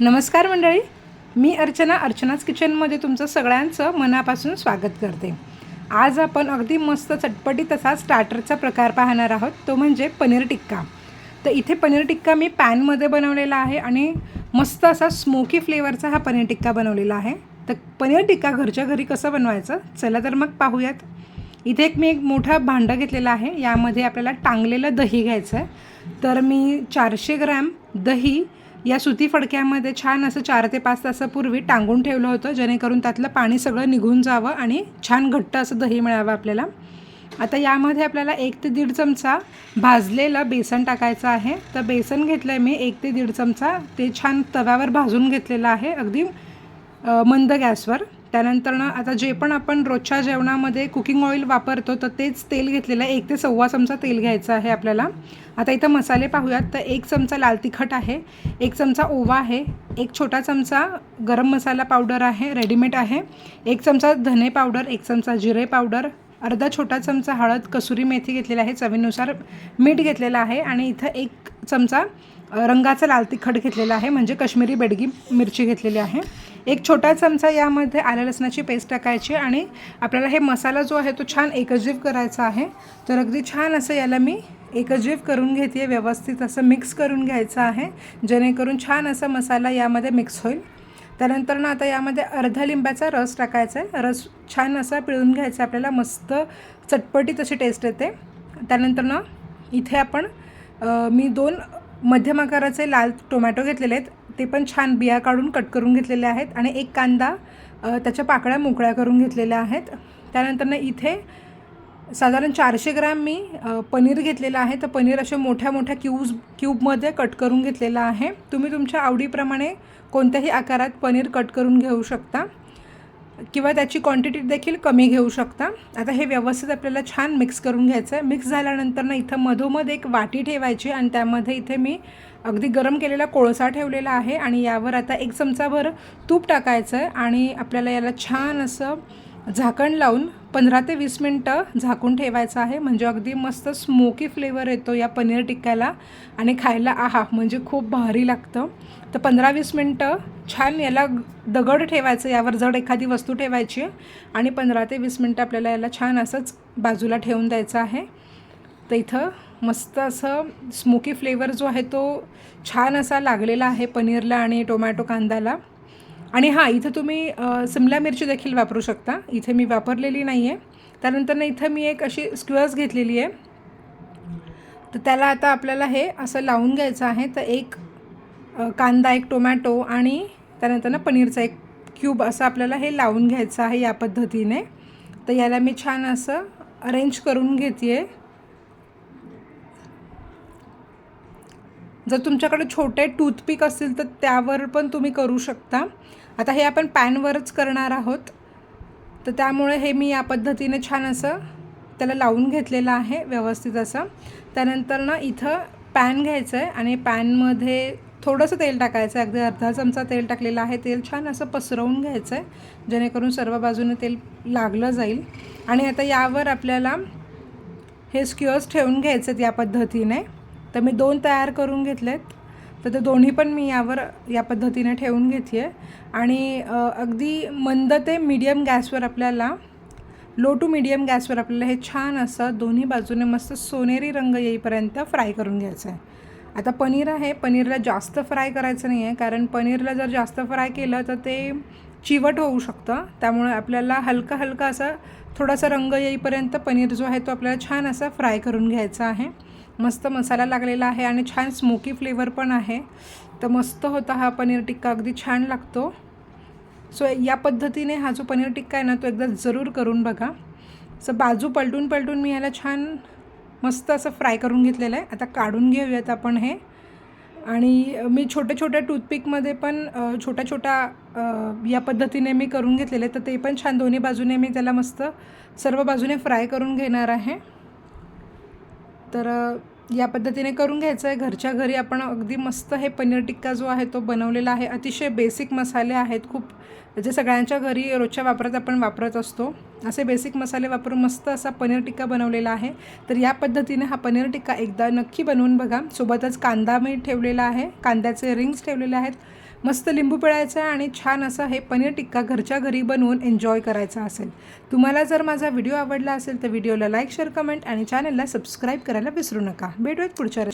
नमस्कार मंडळी. मी अर्चना अर्चनाच किचनमध्ये तुमचं सगळ्यांचं मनापासून स्वागत करते. आज आपण अगदी मस्त चटपटीत असा स्टार्टरचा प्रकार पाहणार आहोत. तो म्हणजे पनीर टिक्का. तर इथे पनीर टिक्का मी पॅनमध्ये बनवलेला आहे आणि मस्त असा स्मोकी फ्लेवरचा हा पनीर टिक्का बनवलेला आहे. तर पनीर टिक्का घरच्या घरी कसं बनवायचं? चला तर मग पाहूयात. इथे एक मी एक मोठा भांडं घेतलेलं आहे. यामध्ये आपल्याला टांगलेलं दही घ्यायचं आहे तर मी चारशे ग्रॅम दही या सुती फडक्यामध्ये छान असं चार ते पाच तासापूर्वी टांगून ठेवलं होतं जेणेकरून त्यातलं पाणी सगळं निघून जावं आणि छान घट्ट असं दही मिळावं आपल्याला. आता यामध्ये आपल्याला एक ते दीड चमचा भाजलेलं बेसन टाकायचं आहे. तर बेसन घेतलं आहे मी एक ते दीड चमचा. ते छान तव्यावर भाजून घेतलेलं आहे अगदी मंद गॅसवर. त्यानंतर ना आता जे पण आपण रोजच्या जेवणामध्ये कुकिंग ऑइल वापरतो तर तेच तेल घेतलेलं आहे. एक ते सव्वा चमचा तेल घ्यायचं आहे आपल्याला. आता इथं मसाले पाहूयात. तर एक चमचा लाल तिखट आहे एक चमचा ओवा आहे एक छोटा चमचा गरम मसाला पावडर आहे रेडीमेड आहे एक चमचा धने पावडर एक चमचा जिरे पावडर अर्धा छोटा चमचा हळद कसुरी मेथी घेतलेली आहे चवीनुसार मीठ घेतलेलं आहे आणि इथं एक चमचा रंगाचा लाल तिखट घेतलेला आहे म्हणजे कश्मीरी बेडगी मिरची घेतलेली आहे. एक छोटा चमचा यामध्ये आल्या लसणाची पेस्ट टाकायची आणि आपल्याला हे मसाला जो आहे तो छान एकजीव करायचा आहे. तर अगदी छान असं याला मी एकजीव करून घेते व्यवस्थित असं मिक्स करून घ्यायचं आहे जेणेकरून छान असा मसाला यामध्ये मिक्स होईल. त्यानंतर ना आता यामध्ये अर्धा लिंबाचा रस टाकायचा आहे. रस छान असा पिळून घ्यायचा आपल्याला मस्त चटपटीत अशी टेस्ट येते. त्यानंतर ना इथे आपण मी दोन मध्यम आकाराचे लाल टोमॅटो घेतलेले आहेत. ते पण छान बिया काढून कट करून घेतलेले आहेत आणि एक कांदा त्याच्या पाकळ्या मोकळ्या करून घेतलेल्या आहेत. त्यानंतरनं इथे साधारण चारशे ग्रॅम मी पनीर घेतलेलं आहे. तर पनीर असे मोठ्या मोठ्या क्यूब्स क्यूबमध्ये कट करून घेतलेलं आहे. तुम्ही तुमच्या आवडीप्रमाणे कोणत्याही आकारात पनीर कट करून घेऊ शकता. किंवा त्याची क्वांटिटी देखील कमी घेऊ शकता. आता हे व्यवस्थित आपल्याला छान मिक्स करून घ्यायचं आहे मिक्स झाल्यानंतर ना इथं मधोमध एक वाटी ठेवायची आणि त्यामध्ये इथे मी अगदी गरम केलेला कोळसा ठेवलेला आहे आणि यावर आता एक चमचाभर तूप टाकायचं आहे आणि आपल्याला याला छान असं झाकण लावून पंधरा ते वीस मिनटं झाकून ठेवायचं आहे. म्हणजे अगदी मस्त स्मोकी फ्लेवर येतो या पनीर टिक्क्याला आणि खायला. आहा म्हणजे खूप भारी लागतं. तर पंधरा वीस मिनटं छान याला दगड ठेवायचं यावर जड एखादी वस्तू ठेवायची आणि पंधरा ते वीस मिनटं आपल्याला याला छान असंच बाजूला ठेवून द्यायचं आहे. तर इथं मस्त असं स्मोकी फ्लेवर जो आहे तो छान असा लागलेला आहे पनीरला आणि टोमॅटो कांद्याला. आणि हां इथं तुम्ही सिमला मिरची देखील वापरू शकता. इथे मी वापरलेली नाही आहे त्यानंतरनं इथं मी एक अशी स्क्युअर्स घेतलेली आहे. तर त्याला आता आपल्याला हे असं लावून घ्यायचं आहे. तर एक कांदा एक टोमॅटो आणि त्यानंतर ना पनीरचा एक क्यूब असं आपल्याला हे लावून घ्यायचं आहे या पद्धतीने. तर याला मी छान असं अरेंज करून घेते आहे जर तुमच्याकडे छोटे टूथपिक असतील तर त्यावर पण तुम्ही करू शकता. आता हे आपण पॅनवरच करणार आहोत. तर त्यामुळे हे मी या पद्धतीने छान असं त्याला लावून घेतलेलं आहे व्यवस्थित असं. त्यानंतर ना इथं पॅन घ्यायचं आहे आणि पॅनमध्ये थोडंसं तेल टाकायचं आहे. अगदी अर्धा चमचा तेल टाकलेलं आहे. तेल छान असं पसरवून घ्यायचं आहे जेणेकरून सर्व बाजूने तेल लागलं जाईल. आणि आता यावर आपल्याला हे स्क्युअर्स ठेवून घ्यायचे आहेत या पद्धतीने. तर मी दोन तयार करून घेतलेत. तर ते दोन्ही पण मी यावर या पद्धतीने ठेवून घेते आहे आणि अगदी मंद ते मीडियम गॅसवर आपल्याला लो टू मीडियम गॅसवर आपल्याला हे छान असं दोन्ही बाजूने मस्त सोनेरी रंग येईपर्यंत फ्राय करून घ्यायचं आहे आता पनीर आहे पनीरला जास्त फ्राय करायचं नाही आहे कारण पनीरला जर जास्त फ्राय केलं तर ते चिवट होऊ शकतं. त्यामुळे आपल्याला हलका हलका असा थोडासा रंग येईपर्यंत पनीर जो आहे तो आपल्याला छान असा फ्राय करून घ्यायचा आहे. मस्त मसाला लागलेला आहे आणि छान स्मोकी फ्लेवर पण आहे. तर मस्त होता हा पनीर टिक्का अगदी छान लागतो. सो या पद्धतीने हा जो पनीर टिक्का आहे ना तो एकदा जरूर करून बघा. असं बाजू पलटून पलटून मी ह्याला छान मस्त असं फ्राय करून घेतलेलं आहे. आता काढून घेऊयात आपण हे. आणि मी छोट्या छोट्या टूथपिकमध्ये पण छोट्या छोट्या या पद्धतीने मी करून घेतलेले. तर ते पण छान दोन्ही बाजूने मी त्याला मस्त सर्व बाजूने फ्राय करून घेणार आहे. तर या पद्धतीने करून घ्यायचं आहे घरच्या घरी आपण अगदी मस्त हे पनीर टिक्का जो आहे तो बनवलेला आहे. अतिशय बेसिक मसाले आहेत. खूप जे सगळ्यांच्या घरी रोजच्या वापरात आपण वापरत असतो. असे बेसिक मसाले वापरून मस्त असा पनीर टिक्का बनवलेला आहे. तर या पद्धतीने हा पनीर टिक्का एकदा नक्की बनवून बघा. सोबतच कांदा मी ठेवलेला आहे. कांद्याचे रिंग्स ठेवलेले आहेत. मस्त लिंबू पिळायचा आहे आणि छान असं हे पनीर टिक्का घरच्या घरी बनवून एन्जॉय करायचा असेल. तुम्हाला जर माझा व्हिडिओ आवडला असेल तर व्हिडिओला लाईक शेअर कमेंट आणि चॅनलला सबस्क्राईब करायला विसरू नका. भेटूयात पुढच्या